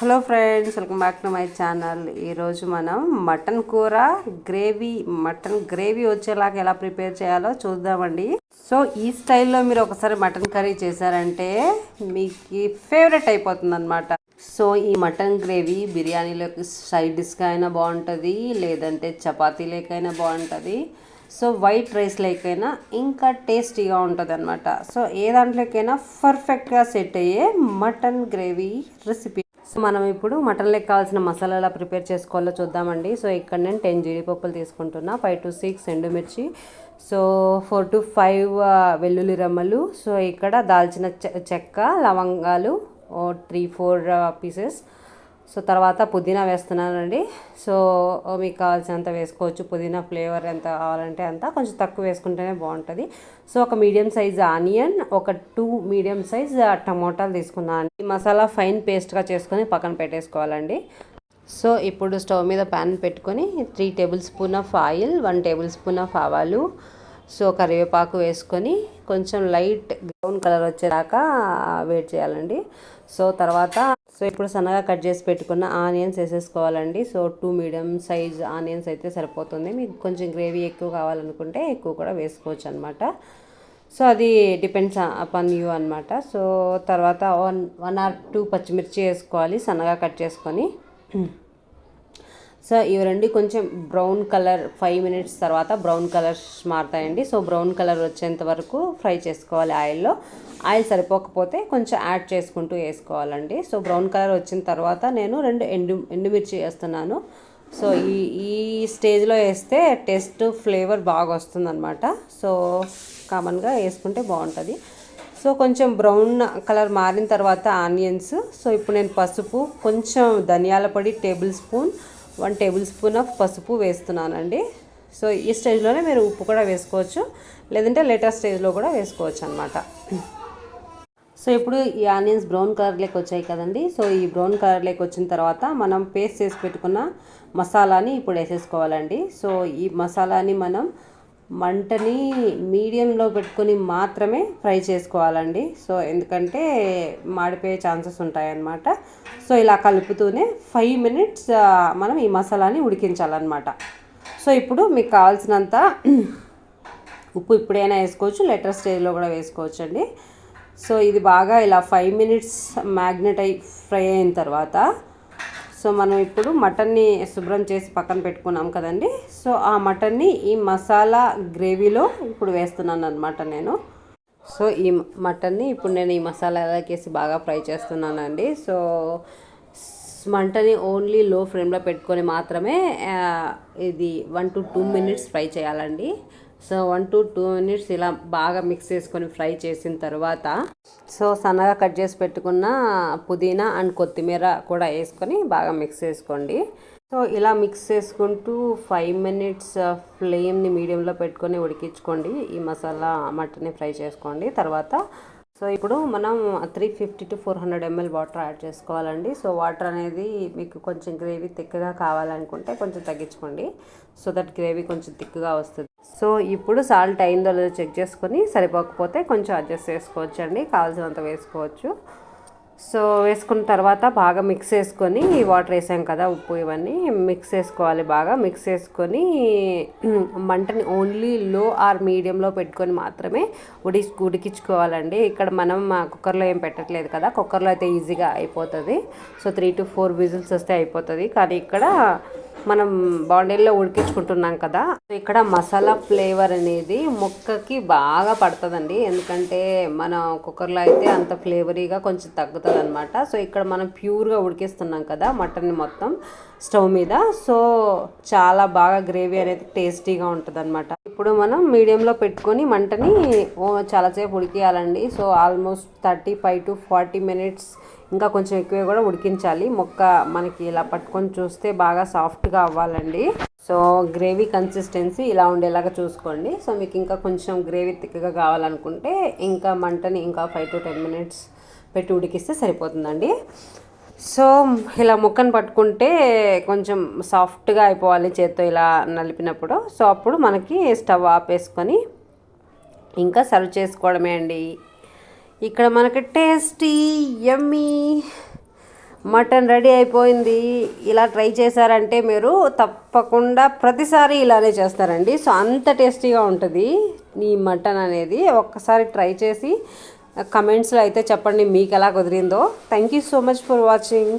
Hello friends welcome back to my channel. ఈరోజు మనం mutton కూర గ్రేవీ మటన్ గ్రేవీ వచ్చేలాగా ఎలా ప్రిపేర్ చేయాలో చూద్దామండి. సో ఈ స్టైల్లో మీరు ఒకసారి మటన్ కర్రీ చేశారంటే మీకు ఫేవరెట్ అయిపోతుంది అనమాట సో ఈ మటన్ గ్రేవీ బిర్యానీలోకి సైడ్ డిష్గా అయినా బాగుంటుంది లేదంటే చపాతీలోకైనా బాగుంటుంది. సో వైట్ రైస్ లేకైనా ఇంకా టేస్టీగా ఉంటుంది అనమాట సో ఏ దాంట్లోకైనా పర్ఫెక్ట్గా సెట్ అయ్యే మటన్ గ్రేవీ రెసిపీ. సో మనం ఇప్పుడు మటన్లోకి కావాల్సిన మసాలా ఎలా ప్రిపేర్ చేసుకోవాలో చూద్దామండి. సో ఇక్కడ నేను టెన్ జీడిపప్పులు తీసుకుంటున్నా ఫైవ్ టు సిక్స్ ఎండుమిర్చి సో ఫోర్ టు ఫైవ్ వెల్లుల్లి రమ్మలు సో ఇక్కడ దాల్చిన చె- చెక్క లవంగాలు త్రీ ఫోర్ పీసెస్ సో తర్వాత పుదీనా వేస్తున్నానండి. సో మీకు కావాల్సినంత వేసుకోవచ్చు. పుదీనా ఫ్లేవర్ ఎంత కావాలంటే అంత. కొంచెం తక్కువ వేసుకుంటేనే బాగుంటుంది. సో ఒక మీడియం సైజ్ ఆనియన్ ఒక టూ మీడియం సైజ్ టమోటాలు తీసుకున్నాను ఈ మసాలా ఫైన్ పేస్ట్గా చేసుకొని పక్కన పెట్టేసుకోవాలండి. సో ఇప్పుడు స్టవ్ మీద ప్యాన్ పెట్టుకొని three tablespoon of oil one tablespoon of ఆవాలు సో కరివేపాకు వేసుకొని కొంచెం లైట్ బ్రౌన్ కలర్ వచ్చేదాకా వేట్ చేయాలండి. సో తర్వాత సో ఇప్పుడు సన్నగా కట్ చేసి పెట్టుకున్న ఆనియన్స్ వేసేసుకోవాలండి. So two medium size onions అయితే సరిపోతుంది. మీకు కొంచెం గ్రేవీ ఎక్కువ కావాలనుకుంటే ఎక్కువ కూడా వేసుకోవచ్చు అనమాట సో అది డిపెండ్స్ అపాన్ యూ అనమాట సో తర్వాత వన్ వన్ ఆర్ టూ పచ్చిమిర్చి వేసుకోవాలి సన్నగా కట్ చేసుకొని. సో ఇవి రెండు కొంచెం బ్రౌన్ కలర్ ఫైవ్ మినిట్స్ తర్వాత బ్రౌన్ కలర్ మారుతాయండి. సో బ్రౌన్ కలర్ వచ్చేంత వరకు ఫ్రై చేసుకోవాలి ఆయిల్లో. ఆయిల్ సరిపోకపోతే కొంచెం యాడ్ చేసుకుంటూ వేసుకోవాలండి. సో బ్రౌన్ కలర్ వచ్చిన తర్వాత నేను రెండు ఎండు ఎండుమిర్చి వేస్తున్నాను. సో ఈ ఈ స్టేజ్లో వేస్తే టేస్ట్ ఫ్లేవర్ బాగా వస్తుందన్నమాట. సో కామన్గా వేసుకుంటే బాగుంటుంది. సో కొంచెం బ్రౌన్ కలర్ మారిన తర్వాత ఆనియన్స్. సో ఇప్పుడు నేను పసుపు కొంచెం ధనియాల పొడి table spoon one table spoon of పసుపు వేస్తున్నానండి. సో ఈ స్టేజ్లోనే మీరు ఉప్పు కూడా వేసుకోవచ్చు. లేదంటే లేటర్ స్టేజ్లో కూడా వేసుకోవచ్చు అనమాట సో ఇప్పుడు ఈ ఆనియన్స్ బ్రౌన్ కలర్లోకి వచ్చాయి కదండి. సో ఈ బ్రౌన్ కలర్లోకి వచ్చిన తర్వాత మనం పేస్ట్ చేసి పెట్టుకున్న మసాలాని ఇప్పుడు వేసేసుకోవాలండి. సో ఈ మసాలాని మనం మంటని మీడియంలో పెట్టుకొని మాత్రమే ఫ్రై చేసుకోవాలండి. సో ఎందుకంటే మాడిపోయే ఛాన్సెస్ ఉంటాయన్నమాట. సో ఇలా కలుపుతూనే ఫైవ్ మినిట్స్ మనం ఈ మసాలాని ఉడికించాలన్నమాట. సో ఇప్పుడు మీకు కావాల్సినంత ఉప్పు ఇప్పుడైనా వేసుకోవచ్చు లెటర్ స్టేజ్లో కూడా వేసుకోవచ్చు అండి సో ఇది బాగా ఇలా ఫైవ్ మినిట్స్ మ్యాగ్నెట్ అయి ఫ్రై అయిన తర్వాత సో మనం ఇప్పుడు మటన్ని శుభ్రం చేసి పక్కన పెట్టుకున్నాం కదండి. సో ఆ మటన్ని ఈ మసాలా గ్రేవీలో ఇప్పుడు వేస్తున్నాను అనమాట నేను. సో ఈ మటన్ని ఇప్పుడు నేను ఈ మసాలాలోకి వేసి బాగా ఫ్రై చేస్తున్నానండి. సో మంటని ఓన్లీ లో ఫ్లేమ్లో పెట్టుకొని మాత్రమే ఇది one to two minutes fry చేయాలండి. So one to two minutes ఇలా బాగా మిక్స్ చేసుకొని ఫ్రై చేసిన తర్వాత సో సన్నగా కట్ చేసి పెట్టుకున్న పుదీనా అండ్ కొత్తిమీర కూడా వేసుకొని బాగా మిక్స్ చేసుకోండి. సో ఇలా మిక్స్ చేసుకుంటూ ఫైవ్ మినిట్స్ ఫ్లేమ్ని మీడియంలో పెట్టుకొని ఉడికించుకోండి. ఈ మసాలా మటన్ని ఫ్రై చేసుకోండి. తర్వాత సో ఇప్పుడు మనం three fifty to four hundred ML water add చేసుకోవాలండి. సో వాటర్ అనేది మీకు కొంచెం గ్రేవీ థిక్గా కావాలనుకుంటే కొంచెం తగ్గించుకోండి. సో దట్ గ్రేవీ కొంచెం థిక్గా వస్తుంది. సో ఇప్పుడు సాల్ట్ అయిందో లేదో చెక్ చేసుకొని సరిపోకపోతే కొంచెం అడ్జస్ట్ చేసుకోవచ్చు అండి కావాల్సినంత వేసుకోవచ్చు. సో వేసుకున్న తర్వాత బాగా మిక్స్ చేసుకొని వాటర్ వేసాం కదా ఉప్పు ఇవన్నీ మిక్స్ చేసుకోవాలి బాగా. మిక్స్ చేసుకొని మంటని ఓన్లీ లో ఆర్ మీడియంలో పెట్టుకొని మాత్రమే ఉడి ఉడికించుకోవాలండి. ఇక్కడ మనం ఆ, కుక్కర్లో ఏం పెట్టట్లేదు కదా కుక్కర్లో అయితే ఈజీగా అయిపోతుంది. So three to four whistles వస్తే అయిపోతుంది. కానీ ఇక్కడ మనం బాండీల్లో ఉడికించుకుంటున్నాం కదా. ఇక్కడ మసాలా ఫ్లేవర్ అనేది ముక్కకి బాగా పడుతుందండి. ఎందుకంటే మనం కుక్కర్లో అయితే అంత ఫ్లేవరీగా కొంచెం తగ్గుతుంది అనమాట సో ఇక్కడ మనం ప్యూర్గా ఉడికిస్తున్నాం కదా మటన్ మొత్తం స్టవ్ మీద. సో చాలా బాగా గ్రేవీ అనేది టేస్టీగా ఉంటుంది అనమాట ఇప్పుడు మనం మీడియంలో పెట్టుకొని మంటని చాలాసేపు ఉడికేయాలండి. So almost thirty five to forty minutes ఇంకా కొంచెం ఎక్కువ కూడా ఉడికించాలి. మొక్క మనకి ఇలా పట్టుకొని చూస్తే బాగా సాఫ్ట్గా అవ్వాలండి. సో గ్రేవీ కన్సిస్టెన్సీ ఇలా ఉండేలాగా చూసుకోండి. సో మీకు ఇంకా కొంచెం గ్రేవీ తిక్కగా కావాలనుకుంటే ఇంకా మంటని ఇంకా ఫైవ్ టు టెన్ మినిట్స్ పెట్టి ఉడికిస్తే సరిపోతుందండి. సో ఇలా ముక్కను పట్టుకుంటే కొంచెం సాఫ్ట్గా అయిపోవాలి చేత్తో ఇలా నలిపినప్పుడు. సో అప్పుడు మనకి స్టవ్ ఆపేసుకొని ఇంకా సర్వ్ చేసుకోవడమే అండి. ఇక్కడ మనకి టేస్టీ యమ్మీ మటన్ రెడీ అయిపోయింది. ఇలా ట్రై చేశారంటే మీరు తప్పకుండా ప్రతిసారి ఇలానే చేస్తారండి. సో అంత టేస్టీగా ఉంటుంది ఈ మటన్ అనేది. ఒక్కసారి ట్రై చేసి కమెంట్స్లో అయితే చెప్పండి మీకు ఎలా కుదిరిందో. Thank you so much for watching